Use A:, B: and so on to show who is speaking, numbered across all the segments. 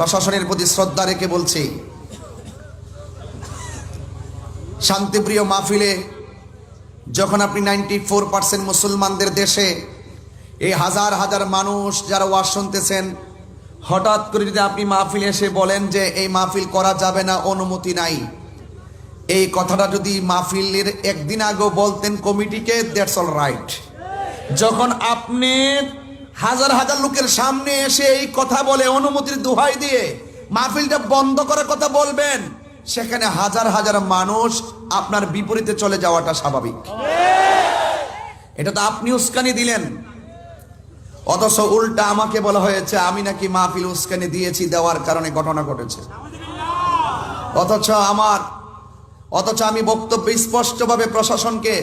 A: প্রশাসনের প্রতি শ্রদ্ধা রেখে বলছি, শান্তিপ্রিয় মাহফিলে যখন আপনি নাইনটি ফোর পার্সেন্ট মুসলমানদের দেশে এই হাজার হাজার মানুষ যারা ওয়াজ শুনতেছেন, হঠাৎ করে যদি আপনি মাহফিলে এসে বলেন যে এই মাহফিল করা যাবে না, অনুমতি নাই। এই কথাটা যদি মাহফিলের একদিন আগেও বলতেন কমিটিকে দ্যাটস অল রাইট যখন আপনি হাজার হাজার লোকের সামনে এসে এই কথা বলে অনুমতির দোহাই দিয়ে মাহফিলটা বন্ধ করার কথা বলবেন, সেখানে হাজার হাজার মানুষ আপনার বিপরীতে চলে যাওয়াটা স্বাভাবিক। এটা তো আপনি উস্কানি দিলেন। অথচ উল্টা আমাকে বলা হয়েছে, আমি নাকি মাহফিল উস্কানি দিয়েছি, দেওয়ার কারণে ঘটনা ঘটেছে। অথচ আমার, অথচ আমি বক্তব্য স্পষ্টভাবে প্রশাসনকে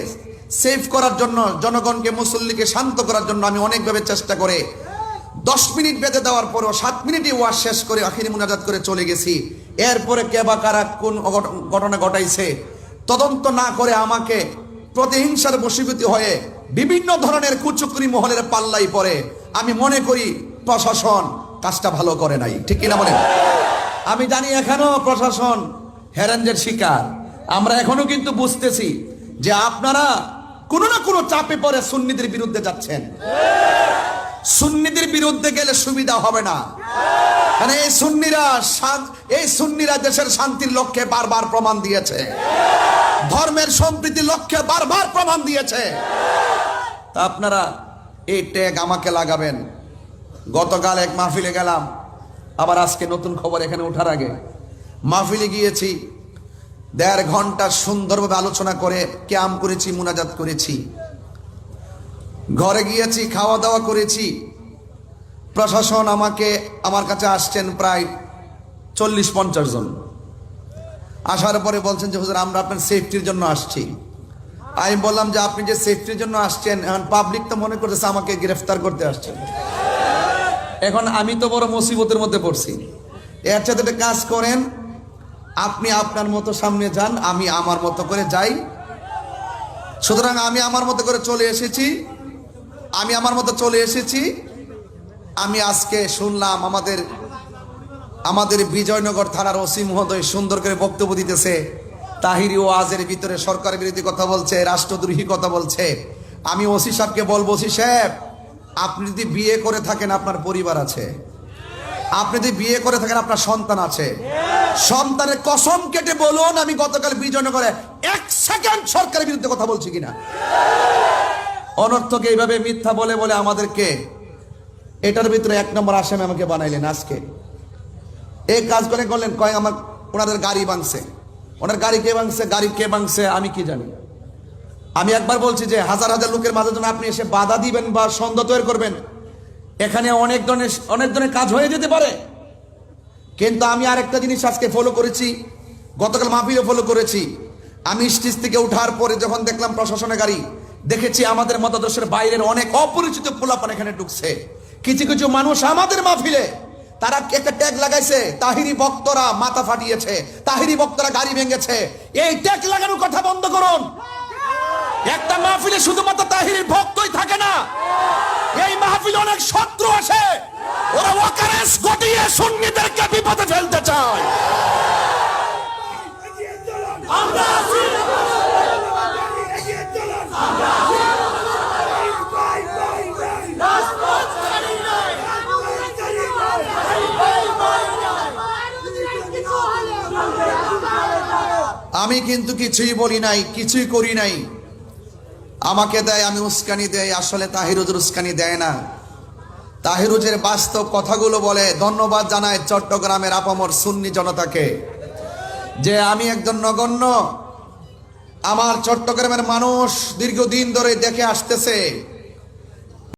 A: সেভ করার জন্য জনগণকে, মুসল্লিকে শান্ত করার জন্য আমি অনেকভাবে চেষ্টা করে দশ মিনিট বেঁধে দেওয়ার পরেও সাত মিনিটই ওয়াজ শেষ করে আখিরি মুনাজাত করে চলে গেছি। এরপরে কে বা কারা কোন ঘটনা ঘটাইছে, তদন্ত না করে আমাকে প্রতিহিংসার বশীভূত হয়ে বিভিন্ন ধরনের কুচুকুরি মহলের পাল্লাই পরে আমি মনে করি প্রশাসন কাজটা ভালো করে নাই। ঠিক কিনা বলেন? আমি জানি এখনও প্রশাসন হ্যারেঞ্জের শিকার। আমরা এখনও কিন্তু বুঝতেছি যে আপনারা কোনো চাপে পড়ে সুন্নিদের বিরুদ্ধে যাচ্ছেন? সুন্নিদের বিরুদ্ধে গেলে সুবিধা হবে না। কারণ এই সুন্নিরা এই সুন্নিরা দেশের শান্তির লক্ষ্যে বারবার প্রমাণ দিয়েছে। ধর্মের সম্প্রীতির লক্ষ্যে বারবার প্রমাণ দিয়েছে। তা আপনারা এই ট্যাগ আমাকে লাগাবেন। গতকাল এক মাহফিলে গেলাম। আবার আজকে নতুন খবর এখানে ওঠার আগে। মাহফিলে গিয়েছি। দেড় ঘণ্টা সুন্দরভাবে আলোচনা করে ক্যাম করেছি, মুনাজাত করেছি। ঘরে গিয়েছি খাওয়া দাওয়া করেছি। প্রশাসন আমাকে, আমার কাছে আসছেন প্রায় চল্লিশ পঞ্চাশ জন। আসার পরে বলছেন যে, হুজুর, আমরা আপনার সেফটির জন্য আসছি। আমি বললাম যে, আপনি যে সেফটির জন্য আসছেন, এখন পাবলিক তো মনে করতেছে আমাকে গ্রেফতার করতে আসছেন এখন আমি তো বড় মুসিবতের মধ্যে পড়ছি। এর সাথে একটা কাজ করেন, আপনি আপনার মতো সামনে যান, আমি আমার মতো করে যাই। সুতরাং আমি আমার মতো করে চলে এসেছি। আমি আমার মতো চলে এসেছি। আমি আজকে শুনলাম আমাদের আমাদের বিজয়নগর থানার ওসি মহোদয় সুন্দর করে বক্তব্য দিতেছে। তাহিরি ওয়াজের ভিতরে সরকার বিরোধী কথা বলছে, রাষ্ট্রদ্রোহী কথা বলছে। আমি ওসি সাহেবকে বলব, ওসি সাহেব, আপনি যদি বিয়ে করে থাকেন, আপনার পরিবার আছে। আপনি যদি বিয়ে করে থাকেন, আপনার সন্তান আছে। সন্তানের কসম কেটে বলুন, আমি গতকাল বিজয়নগরে এক সেকেন্ড সরকারের বিরুদ্ধে কথা বলছি কিনা। অনর্থকে এইভাবে মিথ্যা বলে বলে আমাদেরকে এটার ভিতরে এক নম্বর আসামি আমাকে বানাইলেন আজকে। এই কাজ করে করলেন, কয় আমার, ওনাদের গাড়ি ভাঙছে। ওনার গাড়ি কে ভাঙছে, গাড়ি কে ভাঙছে, আমি কি জানি। আমি একবার বলছি যে হাজার হাজার লোকের মাঝে যেন আপনি এসে বাধা দিবেন বা সন্দেহ তৈরি করবেন, এখানে অনেক ধরনের অনেক ধরনের কাজ হয়ে যেতে পারে। কিন্তু আমি আরেকটা জিনিস আজকে ফলো করেছি, গতকাল মাহফিলে ফলো করেছি। আমি স্টেজ থেকে ওঠার পরে যখন দেখলাম প্রশাসনের গাড়ি দেখেছি আমাদের মতাদর্শের বাইরের অনেক অপরিচিত পোলাপান এখানে ঢুকছে। কিছু কিছু মানুষ আমাদের মাহফিলে, তারা একটা ট্যাগ লাগাইছে, তাহিরি বক্তরা মাথা ফাটিয়েছে, তাহিরি বক্তরা গাড়ি ভেঙেছে। এই ট্যাগ লাগানোর কথা বন্ধ করুন। একটা মাহফিলে শুধুমাত্র তাহিরির ভক্তই থাকে না। এই মাহফিলে অনেক শত্রু আসে। ওরা ওয়াকারেস আমি কিন্তু কিছুই বলি নাই, কিছুই করি নাই। আমাকে দেয়, আমি উস্কানি দেয় আসলে তাহিরুজের উস্কানি দেয় না। তাহিরুজের বাস্তব কথাগুলো বলে, ধন্যবাদ জানায় চট্টগ্রামের আপামর সুন্নি জনতাকে। যে আমি একজন নগণ্য, আমার চট্টগ্রামের মানুষ দীর্ঘদিন ধরে দেখে আসতেছে।